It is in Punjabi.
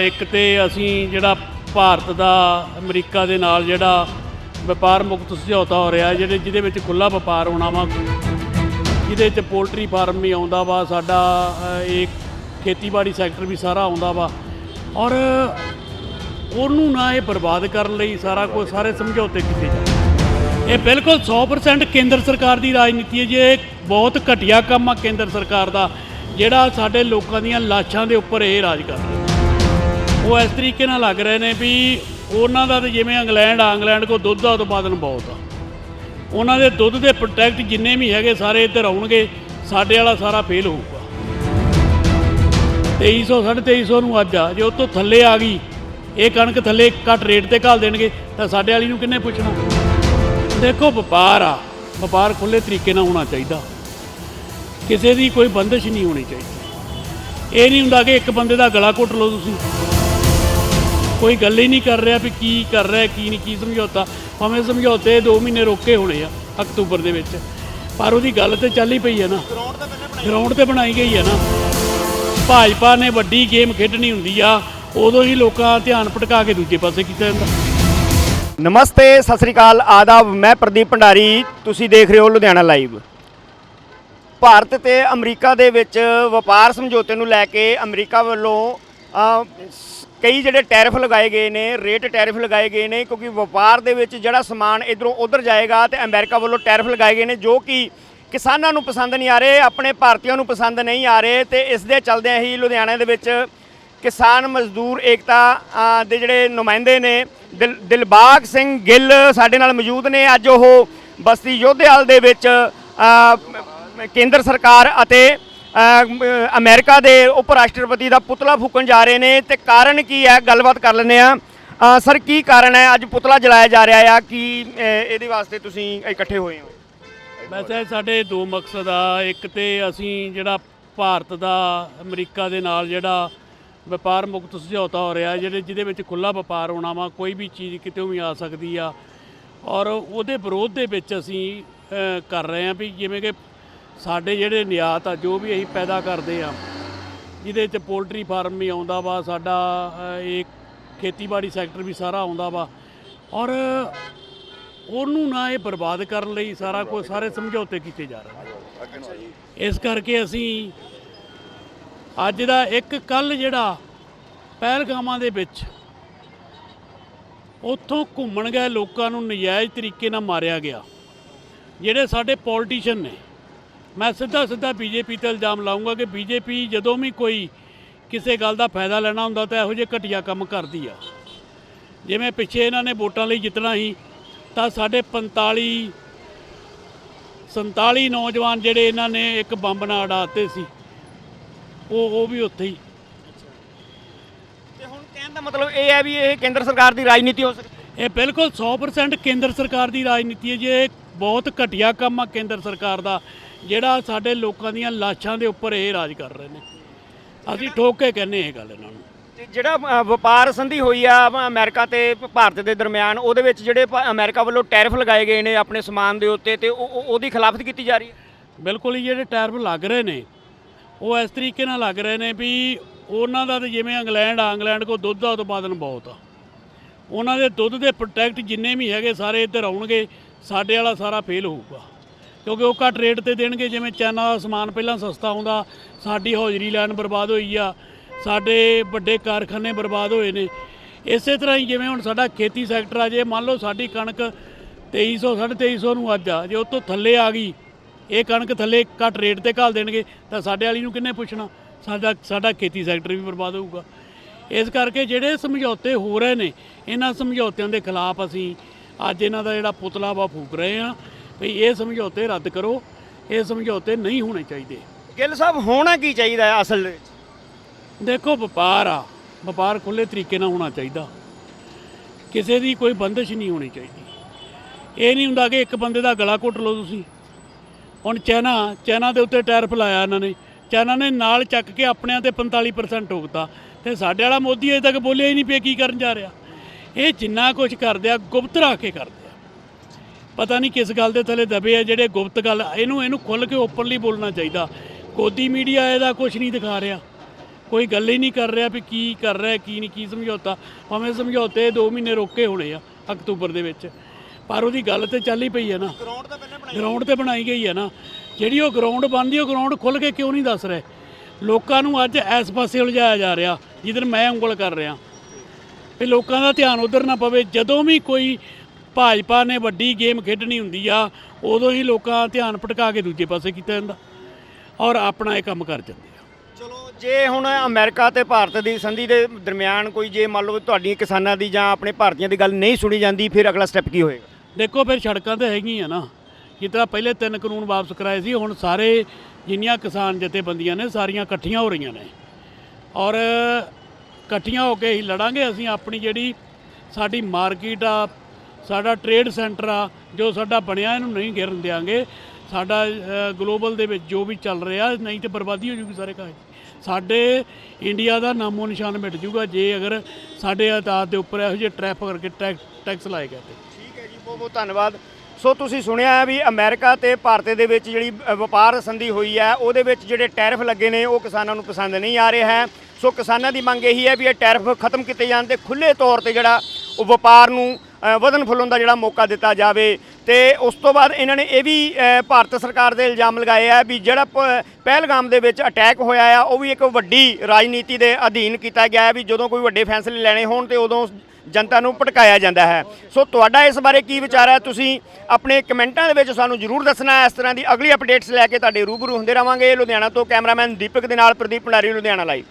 ਇੱਕ ਤੇ ਅਸੀਂ ਜਿਹੜਾ ਭਾਰਤ ਦਾ, ਅਮਰੀਕਾ ਦੇ ਨਾਲ ਜਿਹੜਾ ਵਪਾਰ ਮੁਕਤ ਸਮਝੌਤਾ ਹੋ ਰਿਹਾ, ਜਿਹੜੇ, ਜਿਹਦੇ ਵਿੱਚ ਖੁੱਲਾ ਵਪਾਰ ਹੋਣਾ ਵਾ, ਜਿਹਦੇ 'ਚ ਪੋਲਟਰੀ ਫਾਰਮ ਵੀ ਆਉਂਦਾ ਵਾ, ਸਾਡਾ ਇਹ ਖੇਤੀਬਾੜੀ ਸੈਕਟਰ ਵੀ ਸਾਰਾ ਆਉਂਦਾ ਵਾ। ਔਰ ਉਹਨੂੰ ਨਾ ਇਹ ਬਰਬਾਦ ਕਰਨ ਲਈ ਸਾਰਾ ਕੁਝ, ਸਾਰੇ ਸਮਝੌਤੇ ਕੀਤੇ ਜਾਂਦੇ ਇਹ ਬਿਲਕੁਲ 100% ਕੇਂਦਰ ਸਰਕਾਰ ਦੀ ਰਾਜਨੀਤੀ ਹੈ ਜੇ ਬਹੁਤ ਘਟੀਆ ਕੰਮ ਆ ਕੇਂਦਰ ਸਰਕਾਰ ਦਾ, ਜਿਹੜਾ ਸਾਡੇ ਲੋਕਾਂ ਦੀਆਂ ਲਾਸ਼ਾਂ ਦੇ ਉੱਪਰ ਇਹ ਰਾਜ ਕਰ ਉਹ ਇਸ ਤਰੀਕੇ ਨਾਲ ਲੱਗ ਰਹੇ ਨੇ ਵੀ ਉਹਨਾਂ ਦਾ ਤਾਂ ਜਿਵੇਂ ਇੰਗਲੈਂਡ ਆ, ਇੰਗਲੈਂਡ ਕੋ ਦੁੱਧ ਦਾ ਉਤਪਾਦਨ ਬਹੁਤ ਆ। ਉਹਨਾਂ ਦੇ ਦੁੱਧ ਦੇ ਪ੍ਰੋਡਕਟ ਜਿੰਨੇ ਵੀ ਹੈਗੇ ਸਾਰੇ ਇੱਧਰ ਆਉਣਗੇ, ਸਾਡੇ ਵਾਲਾ ਸਾਰਾ ਫੇਲ ਹੋਊਗਾ। 2300 2350 ਨੂੰ ਅੱਜ ਆ, ਜੇ ਉਹ ਤੋਂ ਥੱਲੇ ਆ ਗਈ, ਇਹ ਕਣਕ ਥੱਲੇ ਘੱਟ ਰੇਟ ਤੇ ਘਾਲ ਦੇਣਗੇ, ਤਾਂ ਸਾਡੇ ਵਾਲੀ ਨੂੰ ਕਿੰਨੇ ਪੁੱਛਣਾ? ਦੇਖੋ, ਵਪਾਰ ਆ। ਵਪਾਰ ਖੁੱਲੇ ਤਰੀਕੇ ਨਾਲ ਹੋਣਾ ਚਾਹੀਦਾ। ਕਿਸੇ ਦੀ ਕੋਈ ਬੰਦਸ਼ ਨਹੀਂ ਹੋਣੀ ਚਾਹੀਦੀ। ਇਹ ਨਹੀਂ ਹੁੰਦਾ ਕਿ ਇੱਕ ਬੰਦੇ ਦਾ ਗਲਾ ਘੁੱਟ ਲਓ ਤੁਸੀਂ। ਕੋਈ ਗੱਲ ਹੀ ਨਹੀਂ ਕਰ ਰਿਹਾ ਵੀ ਕੀ ਕਰ ਰਿਹਾ, ਕੀ ਨਹੀਂ, ਕੀ ਸਮਝੌਤਾ। ਭਾਵੇਂ ਸਮਝੌਤੇ 2 ਮਹੀਨੇ ਰੋਕੇ ਹੋਣੇ ਆ, ਅਕਤੂਬਰ ਦੇ ਵਿੱਚ। ਪਰ ਉਹਦੀ ਗੱਲ ਤੇ ਚੱਲ ਹੀ ਪਈ ਹੈ ਨਾ। ਗਰਾਊਂਡ ਤੇ ਬਣਾਈ ਗਈ ਹੈ ਨਾ। ਭਾਜਪਾ ਨੇ ਵੱਡੀ ਗੇਮ ਖੇਡਣੀ ਹੁੰਦੀ ਆ, ਉਦੋਂ ਹੀ ਲੋਕਾਂ ਧਿਆਨ ਭਟਕਾ ਕੇ ਦੂਜੇ ਪਾਸੇ ਕੀਤਾ ਜਾਂਦਾ। ਨਮਸਤੇ, ਸਤਿ ਸ੍ਰੀ ਅਕਾਲ, ਆਦਾਬ, ਮੈਂ ਪ੍ਰਦੀਪ ਭੰਡਾਰੀ, ਤੁਸੀਂ ਦੇਖ ਰਹੇ ਹੋ ਲੁਧਿਆਣਾ ਲਾਈਵ। ਭਾਰਤ ਤੇ ਅਮਰੀਕਾ ਦੇ ਵਿੱਚ ਵਪਾਰ ਸਮਝੌਤੇ ਨੂੰ ਲੈ ਕੇ ਅਮਰੀਕਾ ਵੱਲੋਂ ਕਈ ਜਿਹੜੇ ਟੈਰਿਫ ਲਗਾਏ ਗਏ ਨੇ, ਰੇਟ ਟੈਰਿਫ ਲਗਾਏ ਗਏ ਨੇ, ਕਿਉਂਕਿ ਵਪਾਰ ਦੇ ਵਿੱਚ ਜਿਹੜਾ ਸਮਾਨ ਇਧਰੋਂ ਉਧਰ ਜਾਏਗਾ ਤੇ ਅਮਰੀਕਾ ਵੱਲੋਂ ਟੈਰਿਫ ਲਗਾਏ ਗਏ ਨੇ, ਜੋ ਕਿ ਕਿਸਾਨਾਂ ਨੂੰ ਪਸੰਦ ਨਹੀਂ ਆ ਰਹੇ, ਆਪਣੇ ਭਾਰਤੀਆਂ ਨੂੰ ਪਸੰਦ ਨਹੀਂ ਆ ਰਹੇ ਤੇ ਇਸ ਦੇ ਚੱਲਦਿਆਂ ਹੀ ਲੁਧਿਆਣਾ ਦੇ ਵਿੱਚ ਕਿਸਾਨ ਮਜ਼ਦੂਰ ਏਕਤਾ ਦੇ ਜਿਹੜੇ ਨੁਮਾਇੰਦੇ ਨੇ, ਦਿਲ- ਦਿਲਬਾਗ ਸਿੰਘ ਗਿੱਲ ਸਾਡੇ ਨਾਲ ਮੌਜੂਦ ਨੇ। ਅੱਜ ਉਹ ਬਸਤੀ ਯੋਧੇਵਾਲ ਦੇ ਵਿੱਚ ਕੇਂਦਰ ਸਰਕਾਰ ਅਤੇ ਅਮਰੀਕਾ ਦੇ ਉਪ ਰਾਸ਼ਟਰਪਤੀ ਦਾ ਪੁਤਲਾ ਫੂਕਣ ਜਾ ਰਹੇ ਨੇ ਤੇ ਕਾਰਨ ਕੀ ਹੈ? ਗੱਲਬਾਤ ਕਰ ਲੈਂਦੇ ਆ ਸਰ, ਕੀ ਕਾਰਨ ਹੈ? ਅੱਜ ਪੁਤਲਾ ਜਲਾਇਆ ਜਾ ਰਿਹਾ ਆ। ਕੀ ਇਹਦੇ ਵਾਸਤੇ ਤੁਸੀਂ ਇਕੱਠੇ ਹੋਏ ਹੋ? ਵੈਸੇ ਸਾਡੇ ਦੋ ਮਕਸਦ ਆ। ਇੱਕ ਤੇ ਅਸੀਂ ਜਿਹੜਾ ਭਾਰਤ ਦਾ, ਅਮਰੀਕਾ ਦੇ ਨਾਲ ਜਿਹੜਾ ਵਪਾਰ ਮੁਕਤ ਸਮਝੌਤਾ ਹੋ ਰਿਹਾ, ਜਿਹੜੇ, ਜਿਹਦੇ ਵਿੱਚ ਖੁੱਲਾ ਵਪਾਰ ਹੋਣਾ ਵਾ, ਕੋਈ ਵੀ ਚੀਜ਼ ਕਿਤੇੋਂ ਵੀ ਆ ਸਕਦੀ ਆ। ਔਰ ਉਹਦੇ ਵਿਰੋਧ ਦੇ ਵਿੱਚ ਅਸੀਂ ਕਰ ਰਹੇ ਹਾਂ ਵੀ ਜਿਵੇਂ ਕਿ ਸਾਡੇ ਜਿਹੜੇ ਨਿਆਤ ਆ, ਜੋ ਵੀ ਅਸੀਂ ਪੈਦਾ ਕਰਦੇ ਆ, ਜਿਹਦੇ 'ਚ ਪੋਲਟਰੀ ਫਾਰਮ ਵੀ ਆਉਂਦਾ ਵਾ, ਸਾਡਾ ਇਹ ਖੇਤੀਬਾੜੀ ਸੈਕਟਰ ਵੀ ਸਾਰਾ ਆਉਂਦਾ ਵਾ। ਔਰ ਉਹਨੂੰ ਨਾ ਇਹ ਬਰਬਾਦ ਕਰਨ ਲਈ ਸਾਰਾ ਕੁਝ, ਸਾਰੇ ਸਮਝੌਤੇ ਕੀਤੇ ਜਾ ਰਹੇ ਨੇ। ਇਸ ਕਰਕੇ ਅਸੀਂ ਅੱਜ ਦਾ ਇੱਕ ਕੱਲ ਜਿਹੜਾ ਪਹਿਲਗਾਮਾਂ ਦੇ ਵਿੱਚ ਉੱਥੋਂ ਘੁੰਮਣ ਗਏ ਲੋਕਾਂ ਨੂੰ ਨਜਾਇਜ਼ ਤਰੀਕੇ ਨਾਲ ਮਾਰਿਆ ਗਿਆ, ਜਿਹੜੇ ਸਾਡੇ ਪੋਲੀਟੀਸ਼ੀਅਨ ਨੇ। ਮੈਂ ਸਿੱਧਾ ਸਿੱਧਾ ਬੀਜੇਪੀ ਤੇ ਇਲਜ਼ਾਮ ਲਾਉਂਗਾ ਕਿ ਬੀਜੇਪੀ ਜਦੋਂ ਵੀ ਕੋਈ ਕਿਸੇ ਗੱਲ ਦਾ ਫਾਇਦਾ ਲੈਣਾ ਹੁੰਦਾ ਤਾਂ ਇਹੋ ਜਿਹੇ ਘਟੀਆ ਕੰਮ ਕਰਦੀ ਆ। ਜਿਵੇਂ ਪਿੱਛੇ ਇਹਨਾਂ ਨੇ ਵੋਟਾਂ ਲਈ ਜਿੱਤਣਾ ਸੀ ਤਾਂ ਸਾਡੇ 45 47 ਨੌਜਵਾਨ ਜਿਹੜੇ ਇਹਨਾਂ ਨੇ ਇੱਕ ਬੰਬ ਨਾਲ ਉਡਾਤੇ ਸੀ ਉਹ ਉਹ ਵੀ ਉੱਥੇ ਹੀ। ਤੇ ਹੁਣ ਕਹਿਣ ਦਾ ਮਤਲਬ ਇਹ ਹੈ ਵੀ ਇਹ ਕੇਂਦਰ ਸਰਕਾਰ ਦੀ ਰਾਜਨੀਤੀ ਹੋ ਸਕਦੀ ਇਹ ਬਿਲਕੁਲ 100% ਕੇਂਦਰ ਸਰਕਾਰ ਦੀ ਰਾਜਨੀਤੀ ਹੈ। ਜੇ ਬਹੁਤ ਘਟੀਆ ਕੰਮ ਆ ਕੇਂਦਰ ਸਰਕਾਰ ਦਾ ਜਿਹੜਾ ਸਾਡੇ ਲੋਕਾਂ ਦੀਆਂ ਲਾਸ਼ਾਂ ਦੇ ਉੱਪਰ ਇਹ ਰਾਜ ਕਰ ਰਹੇ ਨੇ। ਅਸੀਂ ਠੋਕ ਕੇ ਕਹਿੰਦੇ ਇਹ ਗੱਲ ਇਹਨਾਂ ਨੂੰ। ਤੇ ਜਿਹੜਾ ਅ, ਵਪਾਰ ਸੰਧੀ ਹੋਈ ਆ ਅ, ਅਮਰੀਕਾ ਤੇ ਭਾਰਤ ਦੇ ਦਰਮਿਆਨ ਉਹਦੇ ਵਿੱਚ ਜਿਹੜੇ ਪ- ਅਮਰੀਕਾ ਵੱਲੋਂ ਟੈਰਿਫ ਲਗਾਏ ਗਏ ਨੇ ਆਪਣੇ ਸਮਾਨ ਦੇ ਉੱਤੇ ਤੇ ਉਹ- ਉਹ- ਉਹਦੀ ਖਿਲਾਫਤ ਕੀਤੀ ਜਾ ਰਹੀ ਹੈ? ਬਿਲਕੁਲ ਹੀ ਜਿਹੜੇ ਟੈਰਫ ਲੱਗ ਰਹੇ ਨੇ ਉਹ ਇਸ ਤਰੀਕੇ ਨਾਲ ਲੱਗ ਰਹੇ ਨੇ ਵੀ ਉਹਨਾਂ ਦਾ ਤੇ ਜਿਵੇਂ ਇੰਗਲੈਂਡ ਆ ਇੰਗਲੈਂਡ ਕੋ ਦੁੱਧ ਦਾ ਉਤਪਾਦਨ ਬਹੁਤ ਆ। ਉਹਨਾਂ ਦੇ ਦੁੱਧ ਦੇ ਪ੍ਰੋਡਕਟ ਜਿੰਨੇ ਵੀ ਹੈਗੇ ਸਾਰੇ ਇੱਧਰ ਆਉਣਗੇ, ਸਾਡੇ ਵਾਲਾ ਸਾਰਾ ਫੇਲ ਹੋਊਗਾ। ਕਿਉਂਕਿ ਉਹ ਘੱਟ ਰੇਟ ਤੇ ਦੇਣਗੇ, ਜਿਵੇਂ ਚਾਈਨਾ ਦਾ ਸਮਾਨ ਪਹਿਲਾਂ ਸਸਤਾ ਆਉਂਦਾ, ਸਾਡੀ ਹੌਜਰੀ ਲਾਈਨ ਬਰਬਾਦ ਹੋਈ ਆ, ਸਾਡੇ ਵੱਡੇ ਕਾਰਖਾਨੇ ਬਰਬਾਦ ਹੋਏ ਨੇ। ਇਸੇ ਤਰ੍ਹਾਂ ਹੀ ਜਿਵੇਂ ਹੁਣ ਸਾਡਾ ਖੇਤੀ ਸੈਕਟਰ ਆ, ਜੇ ਮੰਨ ਲਓ ਸਾਡੀ ਕਣਕ 2300 2350 ਨੂੰ ਅੱਜ ਆ, ਜੇ ਉਹ ਤੋਂ ਥੱਲੇ ਆ ਗਈ, ਇਹ ਕਣਕ ਥੱਲੇ ਘੱਟ ਰੇਟ ਤੇ ਘਾਲ ਦੇਣਗੇ, ਤਾਂ ਸਾਡੇ ਵਾਲੀ ਨੂੰ ਕਿੰਨੇ ਪੁੱਛਣਾ? ਸਾਡਾ ਸਾਡਾ ਖੇਤੀ ਸੈਕਟਰ ਵੀ ਬਰਬਾਦ ਹੋਊਗਾ। ਇਸ ਕਰਕੇ ਜਿਹੜੇ ਸਮਝੌਤੇ ਹੋ ਰਹੇ ਨੇ ਇਹਨਾਂ ਸਮਝੌਤਿਆਂ ਦੇ ਖਿਲਾਫ ਅਸੀਂ ਅੱਜ ਇਹਨਾਂ ਦਾ ਜਿਹੜਾ ਪੁਤਲਾ ਵਾ ਫੂਕ ਰਹੇ ਹਾਂ ਵੀ ਇਹ ਸਮਝੌਤੇ ਰੱਦ ਕਰੋ ਇਹ ਸਮਝੌਤੇ ਨਹੀਂ ਹੋਣੇ ਚਾਹੀਦੇ। ਗਿੱਲ ਸਾਹਿਬ ਹੋਣਾ ਕੀ ਚਾਹੀਦਾ ਹੈ ਅਸਲ ਵਿੱਚ? ਦੇਖੋ ਵਪਾਰ ਆ ਵਪਾਰ ਖੁੱਲੇ ਤਰੀਕੇ ਨਾਲ ਹੋਣਾ ਚਾਹੀਦਾ। ਕਿਸੇ ਦੀ ਕੋਈ ਬੰਦਸ਼ ਨਹੀਂ ਹੋਣੀ ਚਾਹੀਦੀ। ਇਹ ਨਹੀਂ ਹੁੰਦਾ ਕਿ ਇੱਕ ਬੰਦੇ ਦਾ ਗਲਾ ਘੁੱਟ ਲਓ ਤੁਸੀਂ। ਹੁਣ ਚਾਈਨਾ ਚਾਈਨਾ ਦੇ ਉੱਤੇ ਟੈਰਿਫ ਲਾਇਆ ਇਹਨਾਂ ਨੇ। ਚਾਈਨਾ ਨੇ ਨਾਲ ਚੱਕ ਕੇ ਆਪਣਿਆਂ ਤੇ 45% ਠੋਕਤਾ। ਤੇ ਸਾਡੇ ਵਾਲਾ ਮੋਦੀ ਅਜੇ ਤੱਕ ਬੋਲਿਆ ਹੀ ਨਹੀਂ ਪਿਆ ਕੀ ਕਰਨ ਜਾ ਰਿਹਾ। ਇਹ ਜਿੰਨਾ ਕੁਝ ਕਰਦੇ ਆ ਗੁਪਤ ਰੱਖ ਕੇ ਕਰਦੇ ਆ। ਪਤਾ ਨਹੀਂ ਕਿਸ ਗੱਲ ਦੇ ਥੱਲੇ ਦਬੇ ਆ ਜਿਹੜੇ ਗੁਪਤ ਗੱਲ ਇਹਨੂੰ ਇਹਨੂੰ ਖੁੱਲ ਕੇ ਓਪਨਲੀ ਬੋਲਣਾ ਚਾਹੀਦਾ। ਗੋਦੀ ਮੀਡੀਆ ਇਹਦਾ ਕੁਝ ਨਹੀਂ ਦਿਖਾ ਰਿਹਾ। ਕੋਈ ਗੱਲ ਹੀ ਨਹੀਂ ਕਰ ਰਿਹਾ ਵੀ ਕੀ ਕਰ ਰਿਹਾ ਕੀ ਨਹੀਂ ਕੀ ਸਮਝੌਤਾ। ਭਾਵੇਂ ਸਮਝੌਤੇ 2 ਮਹੀਨੇ ਰੋਕੇ ਹੋਣੇ ਆ ਅਕਤੂਬਰ ਦੇ ਵਿੱਚ। ਪਰ ਉਹਦੀ ਗੱਲ ਤੇ ਚੱਲ ਹੀ ਪਈ ਹੈ ਨਾ। ਗਰਾਊਂਡ ਤਾਂ ਪਹਿਲਾਂ ਗਰਾਊਂਡ ਤੇ ਬਣਾਈ ਗਈ ਹੈ ਨਾ। ਜਿਹੜੀ ਉਹ ਗਰਾਊਂਡ ਬਣਦੀ ਉਹ ਗਰਾਊਂਡ ਖੁੱਲ ਕੇ ਕਿਉਂ ਨਹੀਂ ਦੱਸ ਰਹੇ? ਲੋਕਾਂ ਨੂੰ ਅੱਜ ਇਸ ਪਾਸੇ ਉਲਝਾਇਆ ਜਾ ਰਿਹਾ ਜਿੱਧਰ ਮੈਂ ਉਂਗਲ ਕਰ ਰਿਹਾ। ਵੀ ਲੋਕਾਂ ਦਾ ਧਿਆਨ ਉਧਰ ਨਾ ਪਵੇ ਜਦੋਂ ਵੀ ਕੋਈ ਭਾਜਪਾ ਨੇ ਵੱਡੀ ਗੇਮ ਖੇਡਣੀ ਹੁੰਦੀ ਆ ਉਦੋਂ ਹੀ ਲੋਕਾਂ ਦਾ ਧਿਆਨ ਭਟਕਾ ਕੇ ਦੂਜੇ ਪਾਸੇ ਕੀਤਾ ਜਾਂਦਾ। ਔਰ ਆਪਣਾ ਇਹ ਕੰਮ ਕਰ ਜਾਂਦੇ ਆ। ਚਲੋ ਜੇ ਹੁਣ ਅਮਰੀਕਾ ਤੇ ਭਾਰਤ ਦੀ ਸੰਧੀ ਦੇ ਦਰਮਿਆਨ ਕੋਈ ਜੇ ਮੰਨ ਲਓ ਤੁਹਾਡੀਆਂ ਕਿਸਾਨਾਂ ਦੀ ਜਾਂ ਆਪਣੇ ਭਾਰਤੀਆਂ ਦੀ ਗੱਲ ਨਹੀਂ ਸੁਣੀ ਜਾਂਦੀ ਫਿਰ ਅਗਲਾ ਸਟੈਪ ਕੀ ਹੋਏਗਾ? ਦੇਖੋ ਫਿਰ ਸੜਕਾਂ ਤੇ ਹੈਗੀਆਂ ਨਾ। ਜਿਸ ਤਰ੍ਹਾਂ ਪਹਿਲੇ ਤਿੰਨ ਕਾਨੂੰਨ ਵਾਪਸ ਕਰਾਏ ਸੀ ਹੁਣ ਸਾਰੇ ਜਿੰਨੀਆਂ ਕਿਸਾਨ ਜਥੇਬੰਦੀਆਂ ਨੇ, ਸਾਰੀਆਂ ਇਕੱਠੀਆਂ ਹੋ ਰਹੀਆਂ ਨੇ। ਔਰ ਇਕੱਠੀਆਂ ਹੋ ਕੇ ਹੀ ਲੜਾਂਗੇ, ਅਸੀਂ ਆਪਣੀ ਜਿਹੜੀ ਸਾਡੀ ਮਾਰਕੀਟ ਆ, ਸਾਡਾ ਟ੍ਰੇਡ ਸੈਂਟਰ ਆ, ਜੋ ਸਾਡਾ ਬਣਿਆ, ਇਹਨੂੰ ਨਹੀਂ ਗਿਰਨ ਦਿਆਂਗੇ। ਸਾਡਾ ਗਲੋਬਲ ਦੇ ਵਿੱਚ ਜੋ ਵੀ ਚੱਲ ਰਿਹਾ, ਨਹੀਂ ਤੇ ਬਰਬਾਦੀ ਹੋ ਜੂਗੀ ਸਾਰੇ ਕਾਜ ਸਾਡੇ ਇੰਡੀਆ ਦਾ ਨਾਮੋ ਨਿਸ਼ਾਨ ਮਿਟ ਜੂਗਾ, ਜੇ ਅਗਰ ਸਾਡੇ ਆਦਾਤ ਦੇ ਉੱਪਰ ਇਹੋ ਜਿਹੇ ਟ੍ਰੈਫਿਕ ਕਰਕੇ ਟੈਕ- ਟੈਕਸ ਲਾਏ ਗਏ ਤੇ। ਠੀਕ ਹੈ ਜੀ ਬਹੁਤ ਬਹੁਤ ਧੰਨਵਾਦ। ਸੋ ਤੁਸੀਂ ਸੁਣਿਆ ਹੈ ਵੀ ਅਮਰੀਕਾ ਤੇ ਭਾਰਤ ਦੇ ਵਿੱਚ ਜਿਹੜੀ ਵਪਾਰ ਸੰਧੀ ਹੋਈ ਹੈ ਉਹਦੇ ਵਿੱਚ ਜਿਹੜੇ ਟੈਰਿਫ ਲੱਗੇ ਨੇ ਉਹ ਕਿਸਾਨਾਂ ਨੂੰ ਪਸੰਦ ਨਹੀਂ ਆ ਰਿਹਾ ਹੈ। ਸੋ ਕਿਸਾਨਾਂ ਦੀ ਮੰਗ ਇਹੀ ਹੈ ਵੀ ਇਹ ਟੈਰਿਫ ਖਤਮ ਕੀਤੇ ਜਾਣ ਤੇ ਖੁੱਲੇ ਤੌਰ ਤੇ ਜਿਹੜਾ ਉਹ ਵਪਾਰ ਨੂੰ ਅ, ਵਧਣ ਫੁੱਲਣ ਦਾ ਜਿਹੜਾ ਮੌਕਾ ਦਿੱਤਾ ਜਾਵੇ। ਤੇ ਉਸ ਤੋਂ ਬਾਅਦ ਇਹਨਾਂ ਨੇ ਇਹ ਵੀ ਭਾਰਤ ਸਰਕਾਰ ਦੇ ਇਲਜ਼ਾਮ ਲਗਾਏ ਆ ਵੀ ਜਿਹੜਾ ਪ- ਪਹਿਲਗਾਮ ਦੇ ਵਿੱਚ ਅਟੈਕ ਹੋਇਆ ਆ, ਉਹ ਵੀ ਇੱਕ ਵੱਡੀ ਰਾਜਨੀਤੀ ਦੇ ਅਧੀਨ ਕੀਤਾ ਗਿਆ ਹੈ ਵੀ ਜਦੋਂ ਕੋਈ ਵੱਡੇ ਫੈਸਲੇ ਲੈਣੇ ਹੋਣ ਤੇ ਉਦੋਂ ਜਨਤਾ ਨੂੰ ਭਟਕਾਇਆ ਜਾਂਦਾ ਹੈ। ਸੋ ਤੁਹਾਡਾ ਇਸ ਬਾਰੇ ਕੀ ਵਿਚਾਰ ਹੈ? ਤੁਸੀਂ ਆਪਣੇ ਕਮੈਂਟਾਂ ਦੇ ਵਿੱਚ ਸਾਨੂੰ ਜਰੂਰ ਦੱਸਣਾ ਇਸ ਤਰ੍ਹਾਂ ਦੀ ਅਗਲੀ ਅਪਡੇਟਸ ਲੈ ਕੇ ਤੁਹਾਡੇ ਰੂਬਰੂ ਹੁੰਦੇ ਰਵਾਂਗੇ। ਲੁਧਿਆਣਾ ਤੋਂ ਕੈਮਰਾਮੈਨ ਦੀਪਕ ਦੇ ਨਾਲ ਪ੍ਰਦੀਪ ਭੰਡਾਰੀ, ਲੁਧਿਆਣਾ ਲਾਈਵ